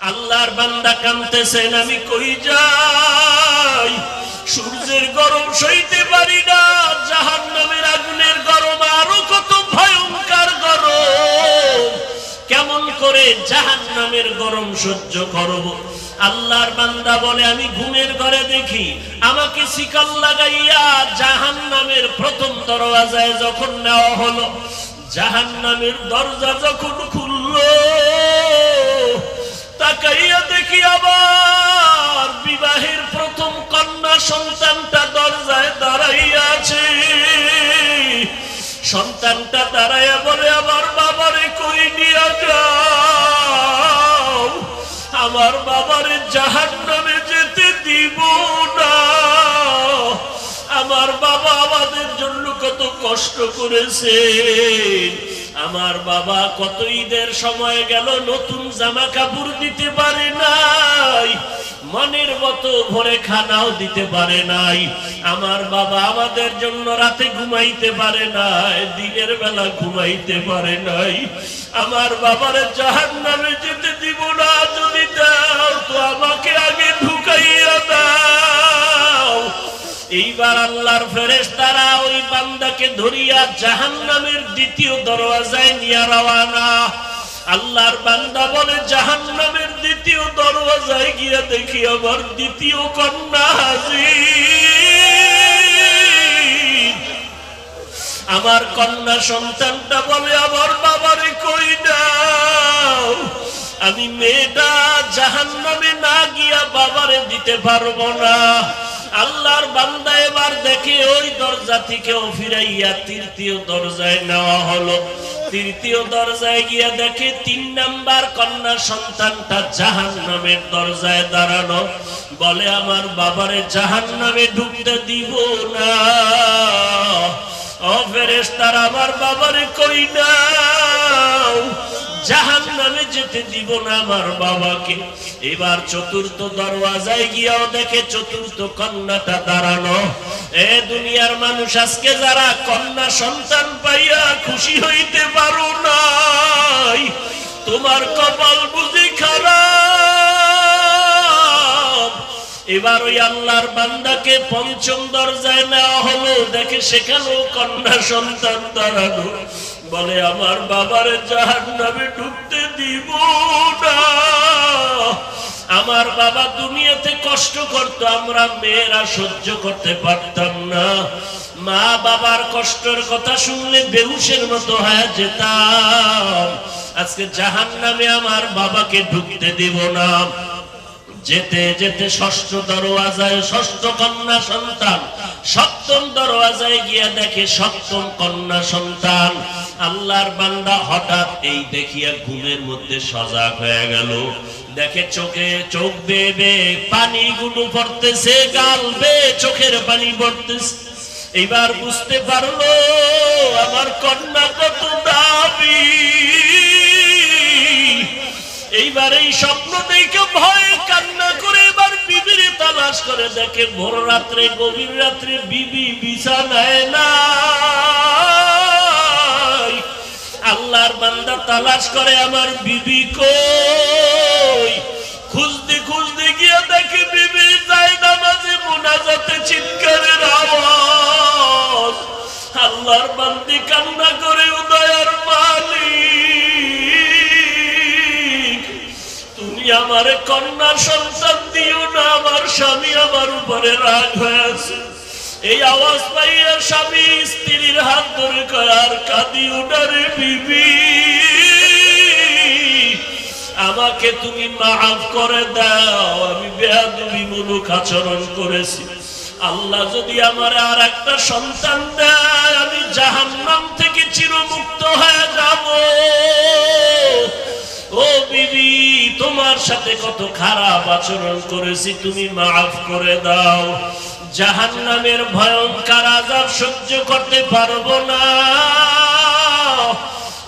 আল্লাহর বান্দা কানতেছেন, আমি কই যাই? সূর্যের গরম সইতে পারি না জাহান নামের আগুনের গরম, আরও কত ভয়ঙ্কর গরম। কেমন করে জাহান নামের গরম সহ্য করব? আল্লাহর বান্দা বলে, আমি ঘুমের ঘরে দেখি, আমাকে শিকাল লাগাইয়া জাহান নামের প্রথম দরওয়াজায় যখন নেওয়া হলো জাহান নামের দরজা যখন খুললো সন্তানটা দাঁড়াইয়া বলে, আমার বাবারে কই নিয়ে যাও? আমার বাবারে জাহান নামে যেতে দিব না। আমার বাবা আমাদের জন্য কত কষ্ট করেছে। আমার বাবা কত ঈদের সময় গেল, নতুন জামা কাপড় দিতে পারে নাই। মনের মতো ভরে খানাও দিতে পারে নাই। আমার বাবা আমাদের জন্য রাতে ঘুমাইতে পারে নাই, দিনের বেলা ঘুমাইতে পারে নাই। আমার বাবারে জাহান নামে যেতে দিব না, যদি দাও তো আমাকে আগে ঢুকাইয়া দাও। এইবার আল্লাহর ফেরেস তারা ওই বান্দাকে ধরিয়া জাহান্নামের দ্বিতীয় দরওয়াজায় নিয়ে রওয়ানা আল্লাহর বান্দা বলে দ্বিতীয় গিয়ে দেখি আমার দ্বিতীয় কন্যা হাজির। আমার কন্যা সন্তানটা বলে, আমার বাবারে কই দাও? আমি মেয়েটা জাহান নামে না গিয়া বাবারে দিতে পারব না। আল্লাহর বান্দা এবার দেখে ওই দরজা থেকেও ফিরাইয়া তৃতীয় দরজায় নেওয়া হলো। তৃতীয় দরজায় গিয়া দেখে তিন নাম্বার কন্যা সন্তানটা জাহান নামের দরজায় দাঁড়ানো। বলে, আমার বাবারে জাহান নামে ঢুকতে দিব না। ও ফেরেশতার, আমার বাবারে কই নাও? জাহান যেতে দিব না আমার বাবাকে। এবার চতুর্থ দরওয়াজায় গিয়াও দেখে চতুর্থ কন্যাটা দাঁড়ানো। এ দুনিয়ার মানুষ আজকে যারা কন্যা সন্তান পাইয়া খুশি হইতে পারো নাই। তোমার কপাল বুঝি খারাপ। এবার ওই আল্লাহর বান্দাকে পঞ্চম দরজায় নেওয়া হলো, দেখে সেখানেও কন্যা সন্তান দাঁড়ানো। বলে, আমার বাবার জাহান নামে ঢুকতে দিব না। আমার বাবা দুনিয়াতে কষ্ট করতো, আমরা মেয়েরা সহ্য করতে পারতাম না। মা বাবার কষ্টের কথা শুনলে বেহুশের মতো হয়ে যেতাম। আজকে জাহান নামে আমার বাবাকে ঢুকতে দিব না। যেতে যেতে ষষ্ঠ দরওয়াজায়, ষষ্ঠ কন্যা সন্তান, সপ্তম দরওয়াজায় গিয়া দেখে সপ্তম কন্যা সন্তান। আল্লাহর বান্দা হঠাৎ এই দেখিয়া ঘুমের মধ্যে সজাগ হয়ে গেল। দেখে চোখে চোখ বেয়ে পানি গুলো পড়তেছে, গাল বে চোখের পানি পড়তেছে। এইবার বুঝতে পারল, আমার কন্যা কত দাবি এইবার এই স্বপ্ন দেখে ভয়ে কান্না করে এবার বিবির তালাশ করে দেখে ভোর রাত্রে, গভীর রাত্রে বিবি বিছানায় না। আল্লাহর বান্দা তালাশ করে, আমার বিবি কই? খুঁজতে খুঁজতে গিয়ে দেখে বিবি যায় নামাজে মোনাজাতে চিৎকারের আওয়াজ। আল্লাহর বান্দি কান্না করে, উদয়ার মালিক, তুমি আমার কন্যা সন্তান দিও না, আমার স্বামী আমার উপরে রাগ হয়ে আছে। এই আওয়াজ পাইয়া স্বামী স্ত্রীর হাত ধরে কয়, আর কাঁদি উনারে বিবি। আমাকে তুমি মাফ করে দাও, আমি বেয়াদবি মূলক আচরণ করেছি। আল্লাহ যদি আমার আর একটা সন্তান দেয়, আমি জাহান্নাম থেকে চিরমুক্ত হয়ে যাব। ও বিবি, তোমার সাথে কত খারাপ আচরণ করেছি, তুমি মাফ করে দাও। জাহান নামের ভয়ঙ্কর আজাব সহ্য করতে পারব না।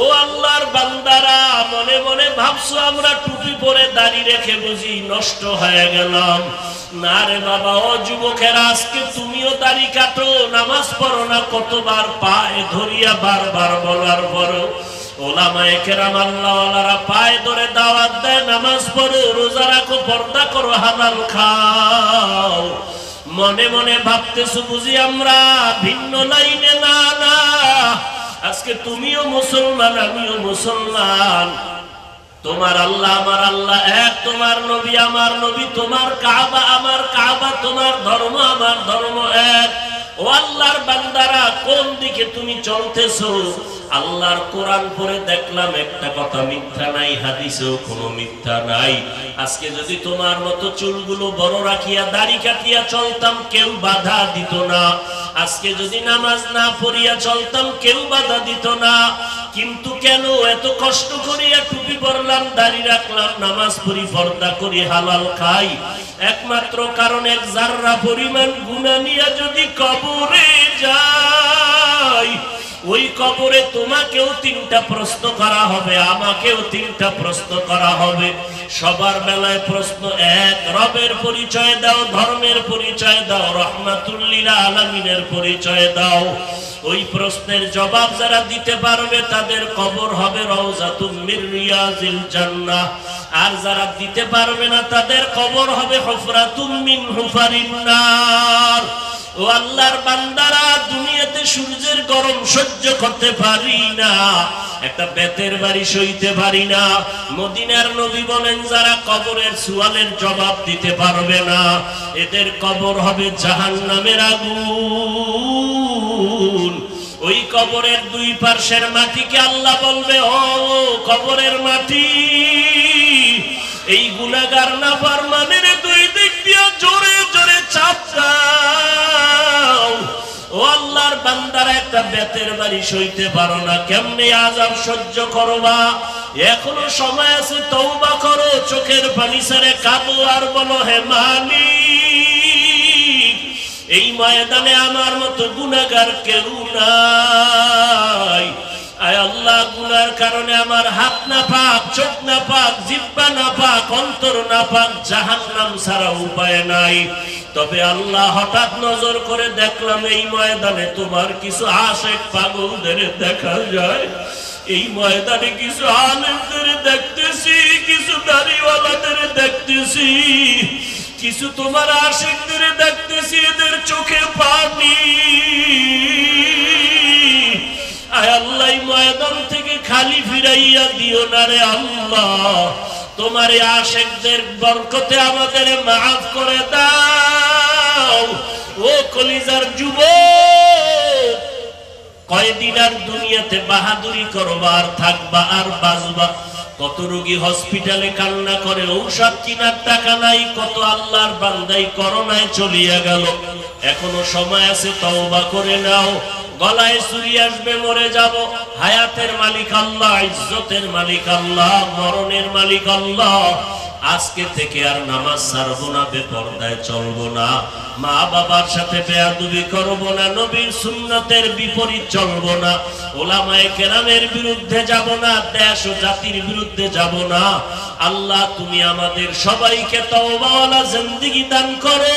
ও আল্লাহর বান্দারা, মনে মনে ভাবছ আমরা টুপি পরে দাড়ি রেখে বুঝি নষ্ট হয়ে গেলাম। না রে বাবা, ও যুবকেরা, আজকে তুমিও দাড়ি কাটো, নামাজ পড়ো না, কতবার পায়ে ধরিয়া বারবার বলার পরও। ধরে নামাজ পড়ো, রোজা রাখো, পর্দা করো, হালাল খাও। মনে মনে ভাবতেছো বুঝি আমরা ভিন্ন লাইনে? না না। আজকে তুমিও মুসলমান, আমিও মুসলমান। তোমার আল্লাহ আমার আল্লাহ এক, তোমার নবী আমার নবী, তোমার কাবা আমার কাবা, তোমার ধর্ম আমার ধর্ম এক। আল্লাহর বান্দারা, কোন দিকে তুমি চলতেছো? আল্লাহর কোরআন পরে দেখলাম একটা কথা মিথ্যা নাই, হাদিসেও কোনো মিথ্যা নাই। আজকে যদি তোমার মতো চুলগুলো বড় রাখিয়া, দাড়ি কাটিয়া চলতাম, কেউ বাধা দিত না। আজকে যদি নামাজ না পড়িয়া চলতাম, কেউ বাধা দিত না। কিন্তু কেন এত কষ্ট করিয়া টুপি পরলাম, দাড়ি রাখলাম, নামাজ পড়ি, পর্দা করি, হালাল খাই? একমাত্র কারণ এক জাররা পরিমাণ গুণা নিয়ে যদি কবরে যাই ওই কবরে তোমাকেও তিনটা প্রশ্ন করা হবে, আমাকেও তিনটা প্রশ্ন করা হবে। সবার বেলায় প্রশ্ন এক, রবের পরিচয় দাও, ধর্মের পরিচয় দাও, রহমাতুল্লিল আলমিনের পরিচয় দাও। ওই প্রশ্নের জবাব যারা দিতে পারবে তাদের কবর হবে রিয়াজিল জান্নাহ। আর যারা দিতে পারবে না তাদের কবর হবে হুফরাতুম মিন ও আল্লাহর বান্দারা, দুনিয়াতে সূর্যের গরম সহ্য করতে পারি না, একটা বেতের বাড়ি সইতে পারি না। মদিনার নবী বলেন, যারা কবরের সুয়ালের জবাব দিতে পারবে না, এদের কবর হবে জাহান নামের আগুন। ওই কবরের দুই পার্শ্বের মাটিকে আল্লাহ বলবে? ও কবরের মাটি। এই গুনাগার না ফারমানের দুই দিক দিয়ে জোরে জোরে চাপ ও আল্লাহর বান্দারা, একটা বেতের বাড়ি সইতে পারো না। কেমনে আজাব সহ্য করবা এখনও সময় আছে তৌবা করো। চোখের পানি সারে কাঁদো আর বলো, হে মালিক এই ময়দানে আমার মতো গুনাগার কেউ নাই আয় আল্লাহ, গুনার কারণে আমার হাত না পাক চোখ না পাক জিব্বা না পাক অন্তর না পাক জাহান্নাম ছাড়া উপায় নাই। তবে আল্লাহ হঠাৎ নজর করে দেখলাম, এই ময়দানে তোমার কিছু আশেক পাগলদের দেখা যায়। এই ময়দানে কিছু আলেমদের দেখতেছি, কিছু দাড়িওয়ালাদের দেখতেছি। কিছু তোমার আশেকদের দেখতেছি, এদের চোখে পানি। আয় আল্লাহ ময়দান থেকে খালি ফিরাইয়া দিও না রে আল্লাহ। তোমার আশেকদের বরকতে আমাদের মাফ করে দাও। ও কলিজার যুব কয়দিন আর দুনিয়াতে বাহাদুরি করবা, আর থাকবা, আর বাজবা কত রোগী হসপিটালে কান্না করে, ঔষধ কিনার টাকা নাই, কত আল্লাহর বান্দাই করোনায় চলিয়া গেল। এখনও সময় আছে, তওবা করে নাও। গলায় চুরি আসবে, মরে যাব। হায়াতের মালিক আল্লাহ, ইজ্জতের মালিক আল্লাহ, মরণের মালিক আল্লাহ। আজকে থেকে আর নামাজ ছাড়বো না, বেপর্দায় চলবো না। মা বাবার সাথে বেয়াদুবি করব না, নবীর সুন্নতের বিপরীত চলবো না। ওলামায়ে কেরামের বিরুদ্ধে যাব না, দেশ ও জাতির বিরুদ্ধে যাব না। আল্লাহ, তুমি আমাদের সবাইকে তওবাওয়ালা জিন্দেগি দান করো।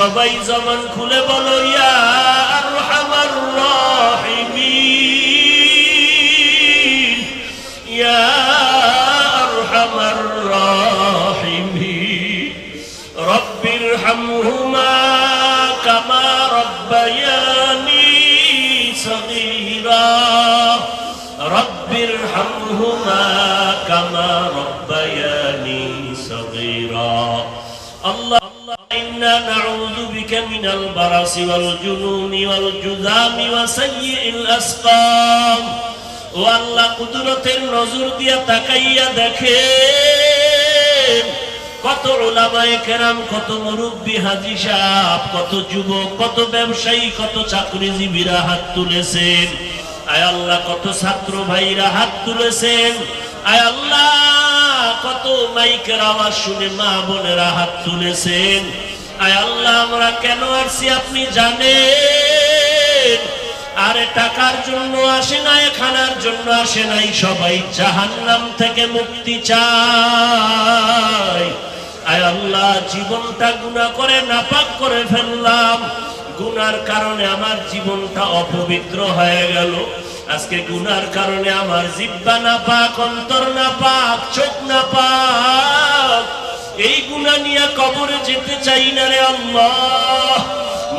সবাই জমান খুলে বলো, ইয়া আরহামার রাহিমিন, ইয়া আরহামার রাহিমিন, রব্বির হামহুমা কামা রব্বায়ানি সগীরা, রব্বির হামহুমা কামা রব্বায়ানি সগীরা, আল্লাহ ইন্না بك من البرص والجنون والجذام وسيء الأسقام ও আল্লাহ কুদরতের নজর দিয়া তাকাইয়া দেখে কত ওলামায়ে কেরাম কত মুরব্বী হাজি সাহেব কত যুবক কত ব্যবসায়ী কত চাকরিজীবীরা হাত তুলেছেন আয় আল্লাহ কত ছাত্র ভাইরা হাত তুলেছেন আয় আল্লাহ কত মাইকের আওয়াজ শুনে মা বোনেরা হাত তুলেছেন আয় আল্লাহ, আমরা কেন আসছি আপনি জানেন? আরে টাকার জন্য আসে নাই খানার জন্য আসে নাই সবাই জাহান্নাম থেকে মুক্তি চায়। আয় আল্লাহ, জীবনটা গুণা করে নাপাক করে ফেললাম। গুনার কারণে আমার জীবনটা অপবিত্র হয়ে গেল। আজকে গুনার কারণে আমার জিব্বা না পাক অন্তর না পাক চোখ না পাক এই গুণা নিয়ে কবরে যেতে চাই না রে আল্লাহ।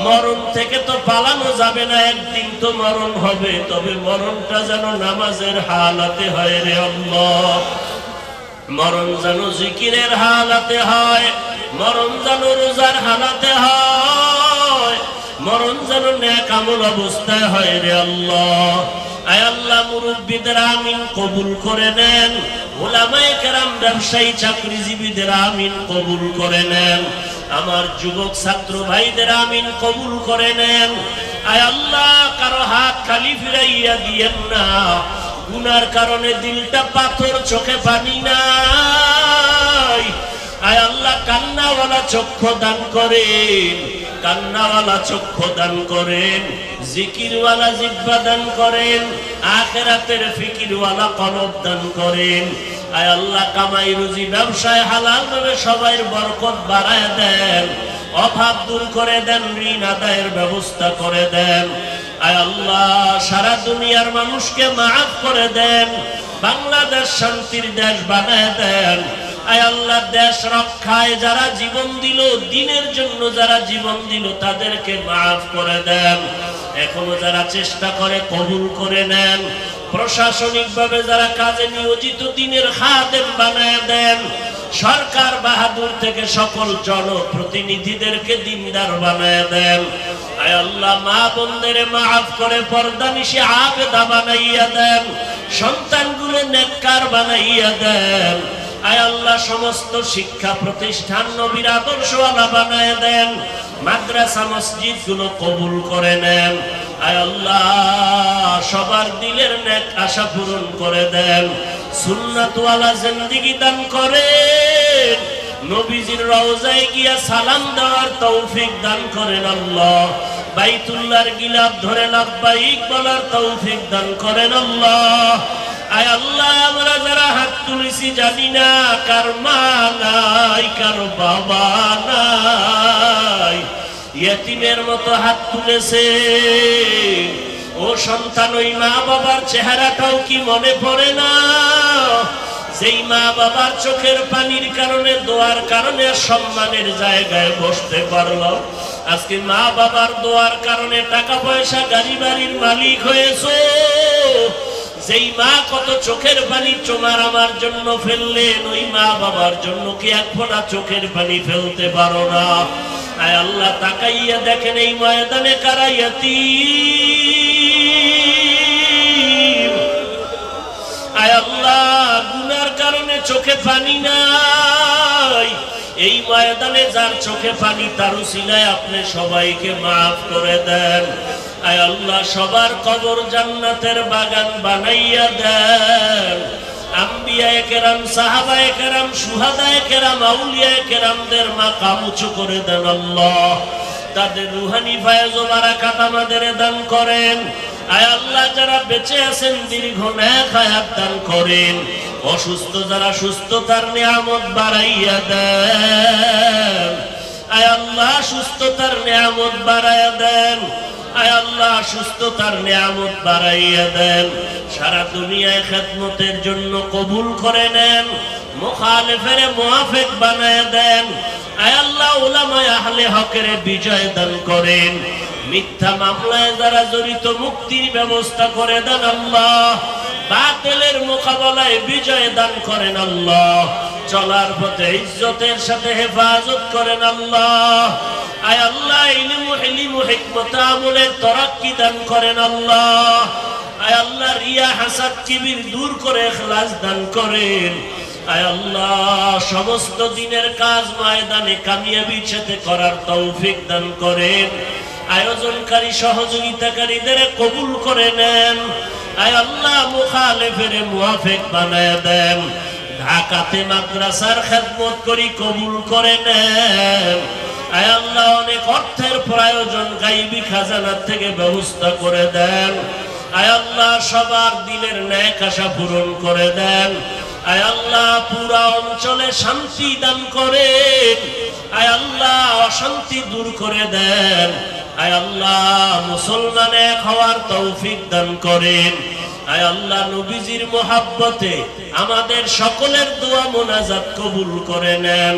মরণ থেকে তো পালানো যাবে না, একদিন তো মরণ হবে, তবে মরণটা যেন নামাজের হালাতে হয় রে আল্লাহ। মরণ যেন জিকিরের হালাতে হয়, মরণ যেন রোজার হালাতে হয়, মরণ যেন ন্যাক আমল অবস্থায় হয় রে আল্লাহ। আয় আল্লাহ, মুরব্বীদের আমিন কবুল করে নেন। ওলামায়ে কেরাম ব্যবসায়ী চাকরিজীবীদের আমিন কবুল করে নেন। আমার যুবক ছাত্র ভাইদের আমিন কবুল করে নেন। আয় আল্লাহ, কারও হাত খালি ফিরাইয়া দিয়েন না। গুনার কারণে দিলটা পাথর চোখে পানি নাই। আয় আল্লাহ, কান্নাওয়ালা চক্ষু দান করেন। কান্নাওয়ালা চক্ষু দান করেন। জিকিরওয়ালা জিব্বা দান করেন। আখেরাতের ফিকিরওয়ালা কলব দান করেন। আয় আল্লাহ কামাই রুজি ব্যবসায় হালাল ভাবে সবাই বরকত বাড়ায় দেন। অভাব দূর করে দেন, ঋণ আদায়ের ব্যবস্থা করে দেন। আয় আল্লাহ, সারা দুনিয়ার মানুষকে মাফ করে দেন। বাংলাদেশ শান্তির দেশ বানায় দেন। আয় আল্লাহ, দেশ রক্ষায় যারা জীবন দিল, দিনের জন্য যারা জীবন দিল, তাদেরকে মাফ করে দেন। এখনও যারা চেষ্টা করে, কবুল করে নেন। প্রশাসনিক ভাবে যারা কাজে নিয়োজিত দিনের খাদেম বানায় দেন, সরকার বাহাদুর থেকে সকল জনপ্রতিনিধিদেরকে দিনদার বানায় দেন। মা করে দেন সন্তানগুলো বানাইয়া সমস্ত শিক্ষা প্রতিষ্ঠান নবীর আদর্শওয়ালা বানায় দেন, মাদ্রাসা মসজিদগুলো কবুল করে নেন। আয় আল্লাহ, সবার দিলের নেক আশা পূরণ করে দেন। সুন্নাতওয়ালা জিন্দিগি দান করেন। নবীজির রওজায় গিয়া সালাম দেওয়ার তৌফিক দান করেন আল্লাহ। বাইতুল্লাহর গিলাপ ধরে লাভবাইক বলার তৌফিক দান করেন আল্লাহ। আয় আল্লাহ, আমরা যারা হাত তুলেছি জানি না কার মা নাই, কার বাবা নাই। ইয়েতিমের মতো হাত তুলেছে। ও সন্তান, ওই মা বাবার চেহারাটাও কি মনে পড়ে না? যেই মা বাবার চোখের পানির কারণে, দোয়ার কারণে সম্মানের জায়গায় বসতে পারল। আজকে মা বাবার দোয়ার কারণে টাকা পয়সা গাড়ি বাড়ির মালিক হয়েছে। যেই মা কত চোখের পানি চোমার আমার জন্য ফেললেন, ওই মা বাবার জন্য কি এক ফোঁটা চোখের পানি ফেলতে পারো না? আয় আল্লাহ তাকাইয়া দেখেন এই ময়দানে কারাইয়াতি আয় আল্লাহ, গুনার কারণে চোখে পানি নাই। এই ময়দানে যার চোখে পানি, তার উসিলায় আপনি সবাইকে মাফ করে দেন। আয় আল্লাহ, সবার কবর জান্নাতের বাগান বানাইয়া দেন। আম্বিয়ায়ে করে তাদের রুহানি দান করেন। যারা বেঁচে আছেন দান করেন। অসুস্থ যারা সুস্থতার নিয়ামত বাড়াইয়া দেন। আয় আল্লাহ, সুস্থতার নিয়ামত বাড়াইয়া দেন। আয় আল্লাহ সুস্থতার নিয়ামত বাড়াইয়া দেন। সারা দুনিয়ায় খেদমতের জন্য কবুল করে নেন। মুখালেফের মুআফিক বানায় দেন। আয় আল্লাহ উলামায়ে আহলে হকের বিজয় দান করেন। মিথ্যা মামলায় যারা জড়িত মুক্তির ব্যবস্থা করে দেন আল্লাহ। বাতিলের মোকাবেলায় বিজয় দান করেন আল্লাহ। চলার পথে ইজ্জতের সাথে হেফাজত করেন আল্লাহ। আল্লাহ তরাক্কি দান করেন আল্লাহ। আয় আল্লাহ দূর করে দান করেন। আল্লাহ, সমস্ত দিনের কাজ ময়দানে কামিয়াবির সাথে করার তৌফিক দান করেন। আয়োজনকারী, সহযোগিতাকারীদের কবুল করে নেন। আয় আল্লাহ, মুখালেফের মুয়াফেক বানায় দেন। ঢাকাতে মাদ্রাসার খেদমত করি কবুল করে নেন। আল্লাহ, অনেক অর্থের প্রয়োজন, গাইবি খাজানার থেকে ব্যবস্থা করে দেন। আল্লাহ, সবার পূরণ করে দেন। পুরা অঞ্চলে শান্তি দান অশান্তি দূর করে দেন। আল্লাহ, মুসলমান এক হওয়ার তৌফিক দান করেন। আয় আল্লাহ, নবীজির মোহাব্বতে আমাদের সকলের দোয়া মোনাজাত কবুল করে নেন।